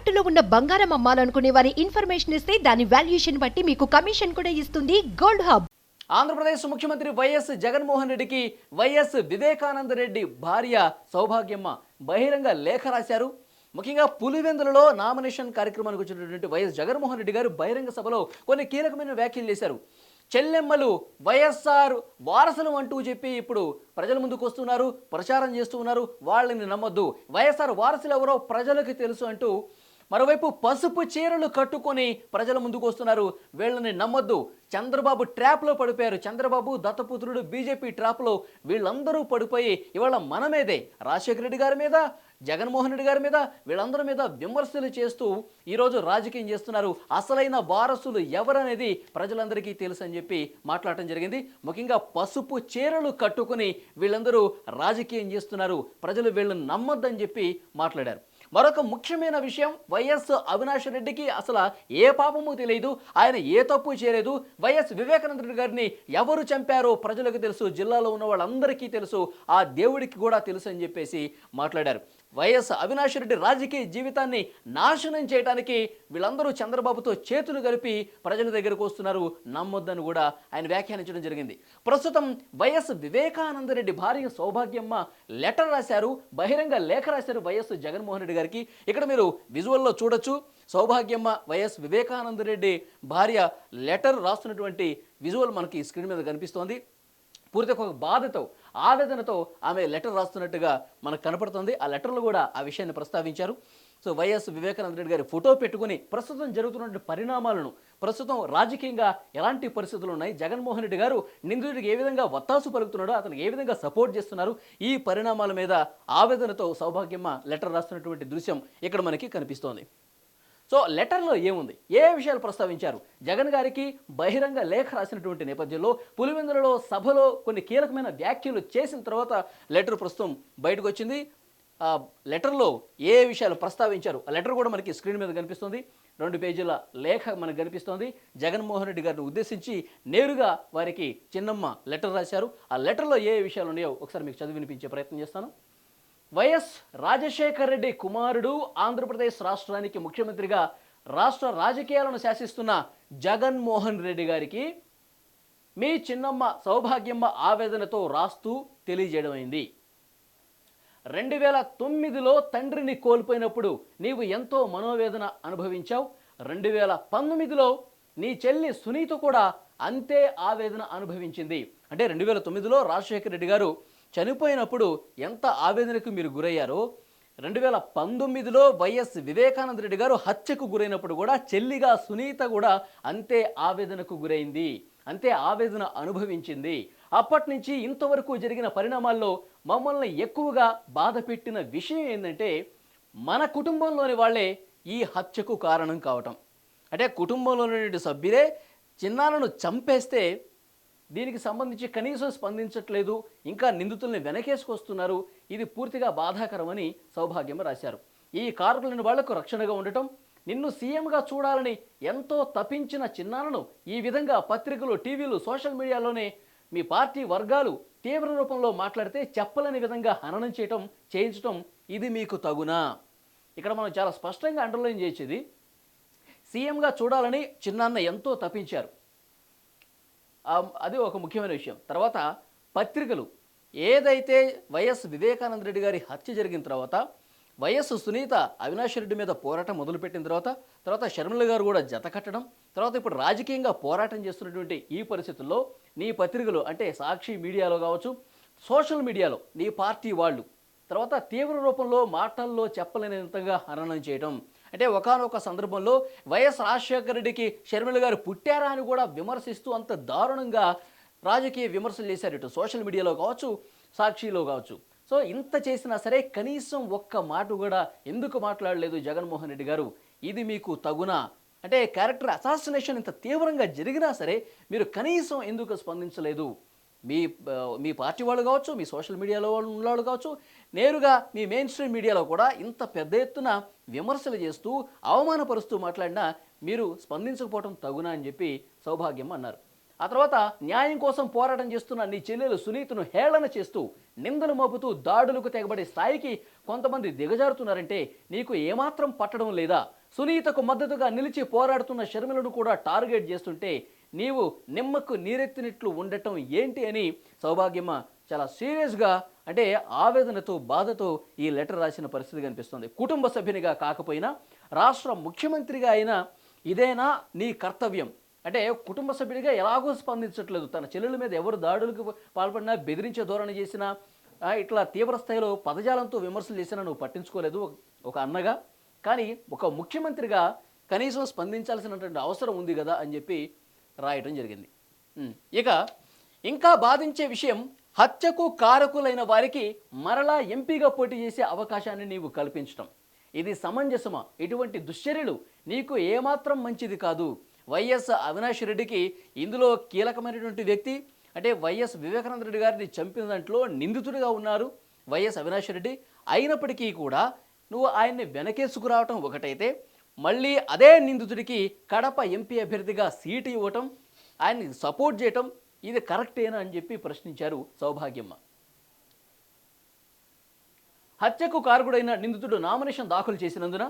తాకట్టులో ఉన్న బంగారం అమ్మాలనుకునే వారి ఇన్ఫర్మేషన్ ఇస్తే దాని వాల్యుయేషన్ బట్టి మీకు కమిషన్ కూడా ఇస్తుంది గోల్డ్ హబ్. ఆంధ్రప్రదేశ్ ముఖ్యమంత్రి వైఎస్ జగన్మోహన్ రెడ్డికి వైఎస్ వివేకానంద రెడ్డి భార్య సౌభాగ్యమ్మ బహిరంగ లేఖ రాశారు. ముఖ్యంగా పులివెందులలో నామినేషన్ కార్యక్రమానికి వచ్చినటువంటి వైఎస్ జగన్మోహన్ రెడ్డి గారు బహిరంగ సభలో కొన్ని కీలకమైన వ్యాఖ్యలు చేశారు. చెల్లెమ్మలు వైఎస్ఆర్ వారసులు అంటూ చెప్పి ఇప్పుడు ప్రజల ముందుకు వస్తున్నారు ప్రచారం చేస్తూ ఉన్నారు. వాళ్ళని నమ్మొద్దు. వైఎస్ఆర్ వారసులు ఎవరో ప్రజలకు తెలుసు అంటూ మరోవైపు పసుపు చీరలు కట్టుకొని ప్రజల ముందుకు వస్తున్నారు. వీళ్ళని నమ్మొద్దు. చంద్రబాబు ట్రాప్లో పడిపోయారు. చంద్రబాబు దత్తపుత్రుడు బీజేపీ ట్రాప్లో వీళ్ళందరూ పడిపోయి ఇవాళ మనమేదే. రాజశేఖర రెడ్డి గారి మీద జగన్మోహన్ రెడ్డి గారి మీద వీళ్ళందరి మీద విమర్శలు చేస్తూ ఈరోజు రాజకీయం చేస్తున్నారు. అసలైన వారసులు ఎవరనేది ప్రజలందరికీ తెలుసు అని చెప్పి మాట్లాడటం జరిగింది. ముఖ్యంగా పసుపు చీరలు కట్టుకుని వీళ్ళందరూ రాజకీయం చేస్తున్నారు. ప్రజలు వీళ్ళని నమ్మొద్దని చెప్పి మాట్లాడారు. మరొక ముఖ్యమైన విషయం వైఎస్ అవినాష్ రెడ్డికి అసలు ఏ పాపము తెలియదు. ఆయన ఏ తప్పు చేయలేదు. వైఎస్ వివేకానంద రెడ్డి గారిని ఎవరు చంపారో ప్రజలకు తెలుసు. జిల్లాలో ఉన్న వాళ్ళందరికీ తెలుసు. ఆ దేవుడికి కూడా తెలుసు అని చెప్పేసి మాట్లాడారు. వైఎస్ అవినాష్ రెడ్డి రాజకీయ జీవితాన్ని నాశనం చేయడానికి వీళ్ళందరూ చంద్రబాబుతో చేతులు కలిపి ప్రజల దగ్గరకు వస్తున్నారు. నమ్మొద్దని కూడా ఆయన వ్యాఖ్యానించడం జరిగింది. ప్రస్తుతం వైఎస్ వివేకానంద రెడ్డి భార్య సౌభాగ్యమ్మ లెటర్ రాశారు బహిరంగ లేఖ రాశారు వైఎస్ జగన్మోహన్ రెడ్డి గారికి. ఇక్కడ మీరు విజువల్లో చూడొచ్చు సౌభాగ్యమ్మ వైఎస్ వివేకానంద రెడ్డి భార్య లెటర్ రాస్తున్నటువంటి విజువల్ మనకి స్క్రీన్ మీద కనిపిస్తోంది. పూర్తిగా ఒక బాధతో ఆవేదనతో ఆమె లెటర్ రాస్తున్నట్టుగా మనకు కనపడుతుంది. ఆ లెటర్లో కూడా ఆ విషయాన్ని ప్రస్తావించారు. సో వైఎస్ వివేకానంద రెడ్డి గారి ఫోటో పెట్టుకుని ప్రస్తుతం జరుగుతున్న పరిణామాలను ప్రస్తుతం రాజకీయంగా ఎలాంటి పరిస్థితులు ఉన్నాయి? జగన్మోహన్ రెడ్డి గారు నిందితుడికి ఏ విధంగా వత్తాసు పలుకుతున్నాడో అతనికి ఏ విధంగా సపోర్ట్ చేస్తున్నారు? ఈ పరిణామాల మీద ఆవేదనతో సౌభాగ్యమ్మ లెటర్ రాస్తున్నటువంటి దృశ్యం ఇక్కడ మనకి కనిపిస్తోంది. సో లెటర్లో ఏముంది? ఏ విషయాలు ప్రస్తావించారు? జగన్ గారికి బహిరంగ లేఖ రాసినటువంటి నేపథ్యంలో పులివెందులలో సభలో కొన్ని కీలకమైన వ్యాఖ్యలు చేసిన తర్వాత లెటర్ ప్రస్తుతం బయటకు వచ్చింది ఆ లెటర్లో ఏ విషయాలు ప్రస్తావించారు? ఆ లెటర్ కూడా మనకి స్క్రీన్ మీద కనిపిస్తుంది. రెండు పేజీల లేఖ మనకు కనిపిస్తోంది. జగన్మోహన్ రెడ్డి గారిని ఉద్దేశించి నేరుగా వారికి చిన్నమ్మ లెటర్ రాశారు. ఆ లెటర్లో ఏ విషయాలు ఉన్నాయో ఒకసారి మీకు చదివి వినిపించే ప్రయత్నం చేస్తాను. వైఎస్ రాజశేఖర్ రెడ్డి కుమారుడు ఆంధ్రప్రదేశ్ రాష్ట్రానికి ముఖ్యమంత్రిగా రాష్ట్ర రాజకీయాలను శాసిస్తున్న జగన్మోహన్ రెడ్డి గారికి మీ చిన్నమ్మ సౌభాగ్యమ్మ ఆవేదనతో రాస్తూ తెలియజేయడమైంది. రెండు వేల తొమ్మిదిలో తండ్రిని కోల్పోయినప్పుడు నీవు ఎంతో మనోవేదన అనుభవించావు. రెండు వేల పంతొమ్మిదిలో నీ చెల్లి సునీత కూడా అంతే ఆవేదన అనుభవించింది. అంటే రెండు వేల తొమ్మిదిలో రాజశేఖర రెడ్డి గారు చనిపోయినప్పుడు ఎంత ఆవేదనకు మీరు గురయ్యారో రెండు వేల పంతొమ్మిదిలో వైఎస్ వివేకానంద రెడ్డి గారు హత్యకు గురైనప్పుడు కూడా చెల్లిగా సునీత కూడా అంతే ఆవేదనకు గురైంది అంతే ఆవేదన అనుభవించింది. అప్పటి నుంచి ఇంతవరకు జరిగిన పరిణామాల్లో మమ్మల్ని ఎక్కువగా బాధ పెట్టిన విషయం ఏంటంటే మన కుటుంబంలోని వాళ్ళే ఈ హత్యకు కారణం కావటం. అంటే కుటుంబంలోని సభ్యులే చిన్నాలను చంపేస్తే దీనికి సంబంధించి కనీసం స్పందించట్లేదు ఇంకా నిందితుల్ని వెనకేసుకొస్తున్నారు. ఇది పూర్తిగా బాధాకరమని సౌభాగ్యం రాశారు. ఈ కారకులైన వాళ్ళకు రక్షణగా ఉండటం నిన్ను సీఎంగా చూడాలని ఎంతో తపించిన చిన్నాలను ఈ విధంగా పత్రికలు టీవీలు సోషల్ మీడియాలోనే మీ పార్టీ వర్గాలు తీవ్ర రూపంలో మాట్లాడితే చెప్పలేని విధంగా హననం చేయటం చేయించటం ఇది మీకు తగునా? ఇక్కడ మనం చాలా స్పష్టంగా అండర్లైన్ చేసేది సీఎంగా చూడాలని చిన్నాన్న ఎంతో తప్పించారు అది ఒక ముఖ్యమైన విషయం. తర్వాత పత్రికలు. ఏదైతే వైఎస్ వివేకానంద రెడ్డి గారి హత్య జరిగిన తర్వాత వైఎస్ సునీత అవినాష్ రెడ్డి మీద పోరాటం మొదలుపెట్టిన తర్వాత తర్వాత షర్మిల గారు కూడా జత కట్టడం తర్వాత ఇప్పుడు రాజకీయంగా పోరాటం చేస్తున్నటువంటి ఈ పరిస్థితుల్లో నీ పత్రికలు అంటే సాక్షి మీడియాలో కావచ్చు సోషల్ మీడియాలో నీ పార్టీ వాళ్ళు తర్వాత తీవ్ర రూపంలో మాటల్లో చెప్పలేనంతగా హననం చేయడం అంటే ఒకానొక సందర్భంలో వైఎస్ రాజశేఖర రెడ్డికి షర్మిల గారు పుట్టారా అని కూడా విమర్శిస్తూ అంత దారుణంగా రాజకీయ విమర్శలు చేశారు ఇటు సోషల్ మీడియాలో కావచ్చు సాక్షిలో కావచ్చు. సో ఇంత చేసినా సరే కనీసం ఒక్క మాట కూడా ఎందుకు మాట్లాడలేదు జగన్మోహన్ రెడ్డి గారు? ఇది మీకు తగునా? అంటే క్యారెక్టర్ అసాసినేషన్ ఇంత తీవ్రంగా జరిగినా సరే మీరు కనీసం ఎందుకు స్పందించలేదు? మీ మీ పార్టీ వాళ్ళు కావచ్చు మీ సోషల్ మీడియాలో వాళ్ళు ఉన్నవాళ్ళు కావచ్చు నేరుగా మీ మెయిన్ స్ట్రీమ్ మీడియాలో కూడా ఇంత పెద్ద ఎత్తున విమర్శలు చేస్తూ అవమానపరుస్తూ మాట్లాడినా మీరు స్పందించకపోవడం తగునా అని చెప్పి సౌభాగ్యం అన్నారు. ఆ తర్వాత న్యాయం కోసం పోరాటం చేస్తున్న నీ చెల్లెలు సునీతను హేళన చేస్తూ నిందలు మోపుతూ దాడులకు తెగబడే స్థాయికి కొంతమంది దిగజారుతున్నారంటే నీకు ఏమాత్రం పట్టడం లేదా? సునీతకు మద్దతుగా నిలిచి పోరాడుతున్న షర్మిలను కూడా టార్గెట్ చేస్తుంటే నీవు నిమ్మకు నీరెత్తినట్లు ఉండటం ఏంటి అని సౌభాగ్యమ్మ చాలా సీరియస్గా అంటే ఆవేదనతో బాధతో ఈ లెటర్ రాసిన పరిస్థితి కనిపిస్తుంది. కుటుంబ సభ్యునిగా కాకపోయినా రాష్ట్ర ముఖ్యమంత్రిగా అయినా ఇదేనా నీ కర్తవ్యం? అంటే కుటుంబ సభ్యుడిగా ఎలాగో స్పందించట్లేదు. తన చెల్లెల మీద ఎవరు దాడులకు పాల్పడినా బెదిరించే ధోరణి చేసినా ఇట్లా తీవ్ర స్థాయిలో పదజాలంతో విమర్శలు చేసినా నువ్వు పట్టించుకోలేదు ఒక అన్నగా. కానీ ఒక ముఖ్యమంత్రిగా కనీసం స్పందించాల్సినటువంటి అవసరం ఉంది కదా అని చెప్పి రాయటం జరిగింది. ఇక ఇంకా బాధించే విషయం హత్యకు కారకులైన వారికి మరలా ఎంపీగా పోటీ చేసే అవకాశాన్ని నీవు కల్పించటం. ఇది సమంజసమా? ఇటువంటి దుశ్చర్యలు నీకు ఏమాత్రం మంచిది కాదు. వైఎస్ అవినాష్ రెడ్డికి ఇందులో కీలకమైనటువంటి వ్యక్తి అంటే వైఎస్ వివేకానంద రెడ్డి గారిని చంపిన దాంట్లో నిందితుడిగా ఉన్నారు వైఎస్ అవినాష్ రెడ్డి. అయినప్పటికీ కూడా నువ్వు ఆయన్ని వెనకేసుకురావటం ఒకటైతే మళ్ళీ అదే నిందితుడికి కడప ఎంపీ అభ్యర్థిగా సీటు ఇవ్వటం ఆయన్ని సపోర్ట్ చేయటం ఇది కరెక్టేనా అని చెప్పి ప్రశ్నించారు సౌభాగ్యమ్మ. హత్యకు కారకుడైన నిందితుడు నామినేషన్ దాఖలు చేసినందున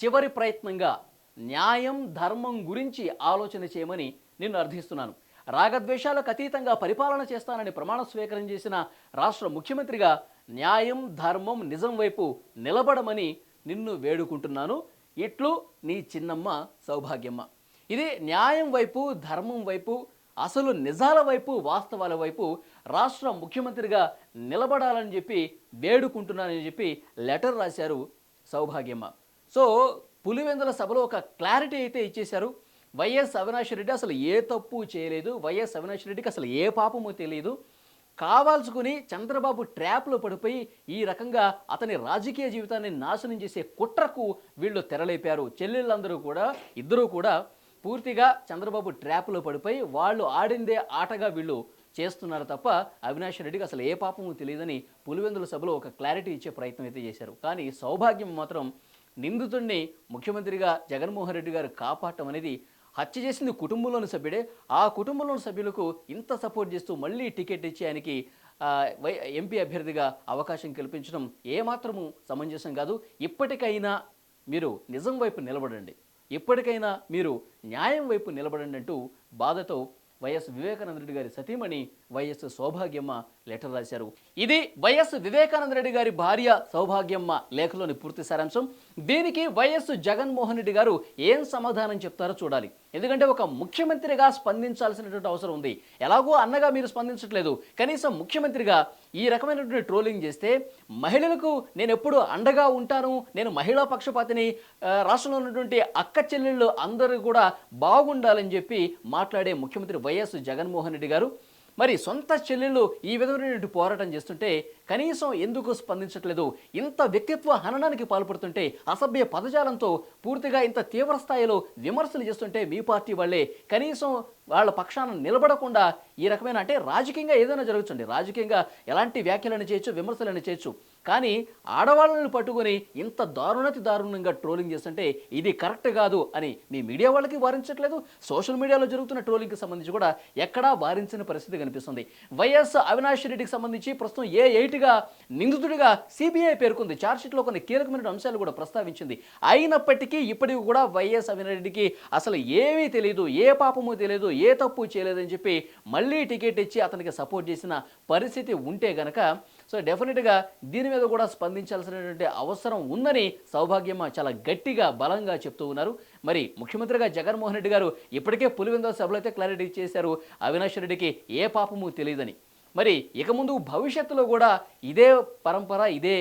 చివరి ప్రయత్నంగా న్యాయం ధర్మం గురించి ఆలోచన చేయమని నిన్ను అర్థిస్తున్నాను. రాగద్వేషాలకు అతీతంగా పరిపాలన చేస్తానని ప్రమాణ స్వీకారం చేసిన రాష్ట్ర ముఖ్యమంత్రిగా న్యాయం ధర్మం నిజం వైపు నిలబడమని నిన్ను వేడుకుంటున్నాను. ఇట్లు నీ చిన్నమ్మ సౌభాగ్యమ్మ. ఇది న్యాయం వైపు ధర్మం వైపు అసలు నిజాల వైపు వాస్తవాల వైపు రాష్ట్ర ముఖ్యమంత్రిగా నిలబడాలని చెప్పి వేడుకుంటున్నానని చెప్పి లెటర్ రాశారు సౌభాగ్యమ్మ. సో పులివెందుల సభలో ఒక క్లారిటీ అయితే ఇచ్చేశారు. వైఎస్ అవినాష్ రెడ్డి అసలు ఏ తప్పు చేయలేదు. వైఎస్ అవినాష్ రెడ్డికి అసలు ఏ పాపమో తెలియదు. కావాల్సుకుని చంద్రబాబు ట్రాప్లో పడిపోయి ఈ రకంగా అతని రాజకీయ జీవితాన్ని నాశనం చేసే కుట్రకు వీళ్ళు తెరలేపారు. చెల్లెళ్ళందరూ కూడా ఇద్దరూ కూడా పూర్తిగా చంద్రబాబు ట్రాప్లో పడిపోయి వాళ్ళు ఆడిందే ఆటగా వీళ్ళు చేస్తున్నారు తప్ప అవినాష్ రెడ్డికి అసలు ఏ పాపము తెలియదని పులివెందుల సభలో ఒక క్లారిటీ ఇచ్చే ప్రయత్నం అయితే చేశారు. కానీ సౌభాగ్యం మాత్రం నిందితుడిని ముఖ్యమంత్రిగా జగన్మోహన్ రెడ్డి గారు కాపాడటం అనేది హత్య చేసింది కుటుంబంలోని సభ్యుడే. ఆ కుటుంబంలోని సభ్యులకు ఇంత సపోర్ట్ చేస్తూ మళ్ళీ టికెట్ ఇచ్చి ఆయనకి వై ఎంపీ అభ్యర్థిగా అవకాశం కల్పించడం ఏమాత్రము సమంజసం కాదు. ఇప్పటికైనా మీరు నిజం వైపు నిలబడండి. ఇప్పటికైనా మీరు న్యాయం వైపు నిలబడండి అంటూ బాధతో వైఎస్ వివేకానంద రెడ్డి గారి సతీమణి వైఎస్ సౌభాగ్యమ్మ లెటర్ రాశారు. ఇది వైఎస్ వివేకానంద రెడ్డి గారి భార్య సౌభాగ్యమ్మ లేఖలోని పూర్తి సారాంశం. దీనికి వైఎస్ జగన్మోహన్ రెడ్డి గారు ఏం సమాధానం చెప్తారో చూడాలి. ఎందుకంటే ఒక ముఖ్యమంత్రిగా స్పందించాల్సినటువంటి అవసరం ఉంది. ఎలాగో అన్నగా మీరు స్పందించట్లేదు. కనీసం ముఖ్యమంత్రిగా ఈ రకమైనటువంటి ట్రోలింగ్ చేస్తే మహిళలకు నేను ఎప్పుడు అండగా ఉంటాను నేను మహిళా పక్షపాతిని రాష్ట్రంలో ఉన్నటువంటి అక్క చెల్లెళ్ళు అందరూ కూడా బాగుండాలని చెప్పి మాట్లాడే ముఖ్యమంత్రి వైఎస్ జగన్మోహన్ రెడ్డి గారు మరి సొంత చెల్లెళ్ళు ఈ విధమైనటువంటి పోరాటం చేస్తుంటే కనీసం ఎందుకు స్పందించట్లేదు? ఇంత వ్యక్తిత్వ హననానికి పాల్పడుతుంటే అసభ్య పదజాలంతో పూర్తిగా ఇంత తీవ్ర స్థాయిలో విమర్శలు చేస్తుంటే మీ పార్టీ వాళ్ళే కనీసం వాళ్ళ పక్షాన నిలబడకుండా ఈ రకమైన అంటే రాజకీయంగా ఏదైనా జరుగుతుంది రాజకీయంగా ఎలాంటి వ్యాఖ్యలను చేయొచ్చు విమర్శలను చేయొచ్చు. కానీ ఆడవాళ్ళని పట్టుకొని ఇంత దారుణతి దారుణంగా ట్రోలింగ్ చేస్తుంటే ఇది కరెక్ట్ కాదు అని మీ మీడియా వాళ్ళకి వారించట్లేదు. సోషల్ మీడియాలో జరుగుతున్న ట్రోలింగ్కి సంబంధించి కూడా ఎక్కడా వారించిన పరిస్థితి కనిపిస్తుంది. వైఎస్ అవినాష్ రెడ్డికి సంబంధించి ప్రస్తుతం ఏ ఎయిట్గా నిందితుడిగా సిబిఐ పేర్కొంది. ఛార్జ్షీట్లో కొన్ని కీలకమైన అంశాలు కూడా ప్రస్తావించింది. అయినప్పటికీ ఇప్పటికి కూడా వైఎస్ అవినాష్ రెడ్డికి అసలు ఏమీ తెలియదు ఏ పాపము తెలియదు ఏ తప్పు చేయలేదని చెప్పి మళ్ళీ టికెట్ ఇచ్చి అతనికి సపోర్ట్ చేసిన పరిస్థితి ఉంటే గనక సో డెఫినెట్గా దీని మీద కూడా స్పందించాల్సినటువంటి అవసరం ఉందని సౌభాగ్యమ్మ చాలా గట్టిగా బలంగా చెప్తూ ఉన్నారు. మరి ముఖ్యమంత్రిగా జగన్మోహన్ రెడ్డి గారు ఇప్పటికే పులివెందుల సభలో అయితే క్లారిటీ ఇచ్చేశారు అవినాష్ రెడ్డికి ఏ పాపము తెలియదని. మరి ఇక ముందు భవిష్యత్తులో కూడా ఇదే పరంపర ఇదే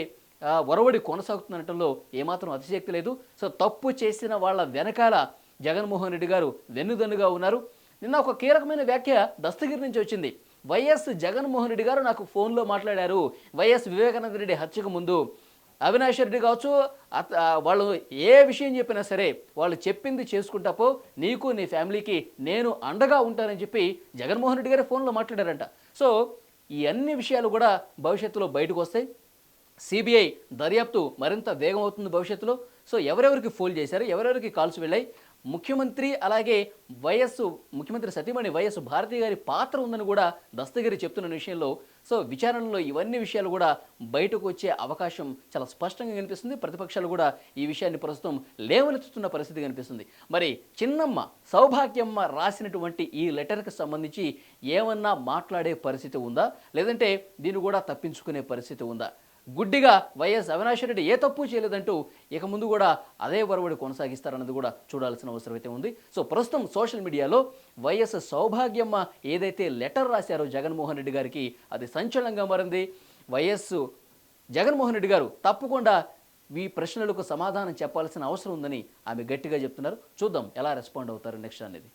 ఒరవడి కొనసాగుతుందనటంలో ఏమాత్రం అతిశక్తి లేదు. సో తప్పు చేసిన వాళ్ళ వెనకాల జగన్మోహన్ రెడ్డి గారు వెన్నుదన్నుగా ఉన్నారు. నిన్న ఒక కీలకమైన వ్యాఖ్య దస్తగిరి నుంచి వచ్చింది. వైఎస్ జగన్మోహన్ రెడ్డి గారు నాకు ఫోన్లో మాట్లాడారు. వైఎస్ వివేకానంద రెడ్డి హత్యకు ముందు. అవినాష్ రెడ్డి కావచ్చు అత- వాళ్ళు ఏ విషయం చెప్పినా సరే వాళ్ళు చెప్పింది చేసుకుంటాపో నీకు నీ ఫ్యామిలీకి నేను అండగా ఉంటానని చెప్పి జగన్మోహన్ రెడ్డి గారి ఫోన్లో మాట్లాడారంట. సో ఈ అన్ని విషయాలు కూడా భవిష్యత్తులో బయటకు వస్తాయి. సిబిఐ దర్యాప్తు మరింత వేగం అవుతుంది భవిష్యత్తులో. సో ఎవరెవరికి ఫోన్ చేశారు ఎవరెవరికి కాల్స్ వెళ్ళాయి ముఖ్యమంత్రి అలాగే వైఎస్ ముఖ్యమంత్రి సతీమణి వైఎస్ భారతి గారి పాత్ర ఉందని కూడా దస్తగిరి చెప్తున్న విషయంలో సో విచారణలో ఇవన్నీ విషయాలు కూడా బయటకు వచ్చే అవకాశం చాలా స్పష్టంగా కనిపిస్తుంది. ప్రతిపక్షాలు కూడా ఈ విషయాన్ని ప్రస్తుతం లేవనెత్తుతున్న పరిస్థితి కనిపిస్తుంది. మరి చిన్నమ్మ సౌభాగ్యమ్మ రాసినటువంటి ఈ లెటర్కి సంబంధించి ఏమన్నా మాట్లాడే పరిస్థితి ఉందా? లేదంటే దీన్ని కూడా తప్పించుకునే పరిస్థితి ఉందా? గుడ్డిగా వైఎస్ అవినాష్ రెడ్డి ఏ తప్పు చేయలేదంటూ ఇక ముందు కూడా అదే వరవడి కొనసాగిస్తారన్నది కూడా చూడాల్సిన అవసరం అయితే ఉంది. సో ప్రస్తుతం సోషల్ మీడియాలో వైఎస్ సౌభాగ్యమ్మ ఏదైతే లెటర్ రాశారో జగన్మోహన్ రెడ్డి గారికి అది సంచలనంగా మారింది. వైఎస్ జగన్మోహన్ రెడ్డి గారు తప్పకుండా ఈ ప్రశ్నలకు సమాధానం చెప్పాల్సిన అవసరం ఉందని ఆమె గట్టిగా చెప్తున్నారు. చూద్దాం ఎలా రెస్పాండ్ అవుతారు నెక్స్ట్ అనేది.